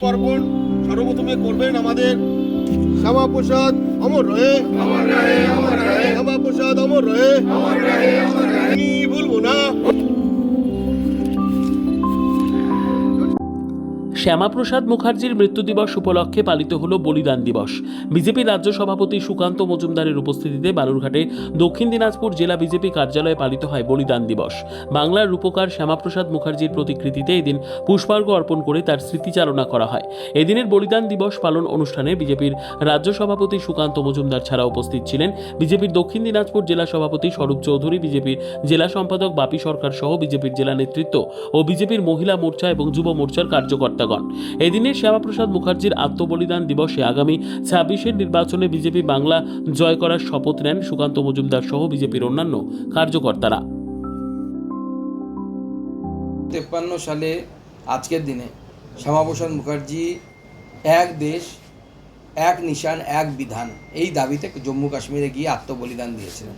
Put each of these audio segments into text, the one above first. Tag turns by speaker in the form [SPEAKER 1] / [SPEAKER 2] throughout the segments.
[SPEAKER 1] অর্পণ সর্বপ্রথমে করবেন আমাদের শ্যামা প্রসাদ অমর রয়ে শ্যামা প্রসাদ অমর রয়ে
[SPEAKER 2] শ্যামাপ্রসাদ মুখার্জির মৃত্যু দিবস উপলক্ষে পালিত হল বলিদান দিবস। বিজেপি রাজ্য সভাপতি সুকান্ত মজুমদারের উপস্থিতিতে বালুরঘাটে দক্ষিণ দিনাজপুর জেলা বিজেপি কার্যালয়ে পালিত হয় বলিদান দিবস। বাংলার রূপকার শ্যামাপ্রসাদ মুখার্জির প্রতিকৃতিতে এদিন পুষ্পার্ঘ অর্পণ করে তার স্মৃতিচারণা করা হয়। এদিনের বলিদান দিবস পালন অনুষ্ঠানে বিজেপির রাজ্য সভাপতি সুকান্ত মজুমদার ছাড়া উপস্থিত ছিলেন বিজেপির দক্ষিণ দিনাজপুর জেলা সভাপতি স্বরূপ চৌধুরী, বিজেপির জেলা সম্পাদক বাপি সরকার সহ বিজেপির জেলা নেতৃত্ব ও বিজেপির মহিলা মোর্চা এবং যুব মোর্চার কার্যকর্তাগণ এদিনে শ্যামাপ্রসাদ মুখার্জির আত্মবলিদান দিবসে আগামী ছাব্বিশের নির্বাচনে বিজেপি বাংলা জয় করার শপথ নেন সুকান্ত মজুমদার সহ বিজেপির অন্যান্য কার্যকর্তারা।
[SPEAKER 3] তেপ্পান্ন সালে আজকের দিনে শ্যামাপ্রসাদ মুখার্জি এক দেশ, এক নিশান, এক বিধান এই দাবিতে জম্মু কাশ্মীরে গিয়ে আত্মবলিদান দিয়েছিলেন।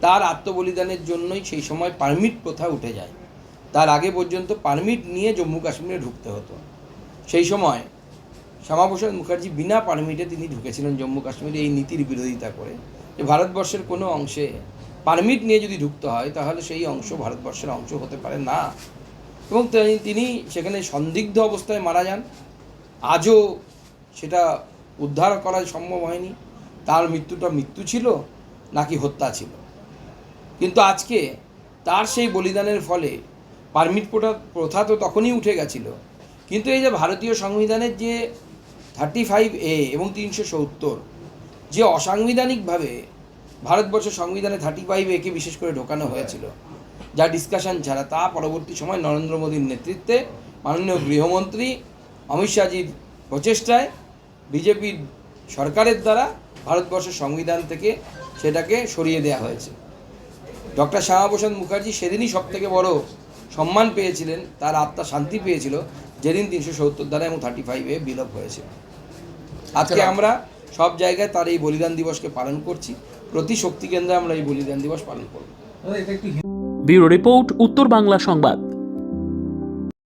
[SPEAKER 3] তার আত্মবলিদানের জন্যই সেই সময় পারমিট প্রথা উঠে যায়। তার আগে পর্যন্ত পারমিট নিয়ে জম্মু কাশ্মীরে ঢুকতে হতো। সেই সময় শ্যামাপ্রসাদ মুখার্জি বিনা পারমিটে তিনি ঢুকেছিলেন জম্মু কাশ্মীরে এই নীতির বিরোধিতা করে। যে ভারতবর্ষের কোনো অংশে পারমিট নিয়ে যদি ঢুকতে হয়, তাহলে সেই অংশ ভারতবর্ষের অংশ হতে পারে না। এবং তিনি- সেখানে সন্দিগ্ধ অবস্থায় মারা যান। আজও সেটা উদ্ধার করা সম্ভব হয়নি। তার মৃত্যুটা মৃত্যু ছিল, নাকি হত্যা ছিল। কিন্তু আজকে তার সেই বলিদানের ফলে পারমিট প্রথা তো তখনই উঠে গেছিল কিন্তু এই যে ভারতীয় সংবিধানের যে থার্টি ফাইভ এ এবং তিনশো সত্তর, যে অসাংবিধানিকভাবে ভারতবর্ষের সংবিধানে থার্টি ফাইভ একে বিশেষ করে ঢোকানো হয়েছিল, যা ডিসকাশন ছাড়া তা পরবর্তী সময় নরেন্দ্র মোদীর নেতৃত্বে মাননীয় গৃহমন্ত্রী অমিত শাহজির প্রচেষ্টায় বিজেপির সরকারের দ্বারা ভারতবর্ষের সংবিধান থেকে সেটাকে সরিয়ে দেওয়া হয়েছে। ডক্টর শ্যামাপ্রসাদ মুখার্জি সেদিনই সব থেকে বড় সম্মান পেয়েছিলেন, তার আত্মা শান্তি পেয়েছিল যেদিন তিনশো সত্তর দ্বারা এবং থার্টি ফাইভে বিলোপ হয়েছে আজকে আমরা সব জায়গায় তার এই বলিদান দিবসকে পালন করছি। প্রতি শক্তি কেন্দ্রে আমরা এই বলিদান দিবস পালন করব।
[SPEAKER 2] ব্যুরো রিপোর্ট উত্তর বাংলা সংবাদ।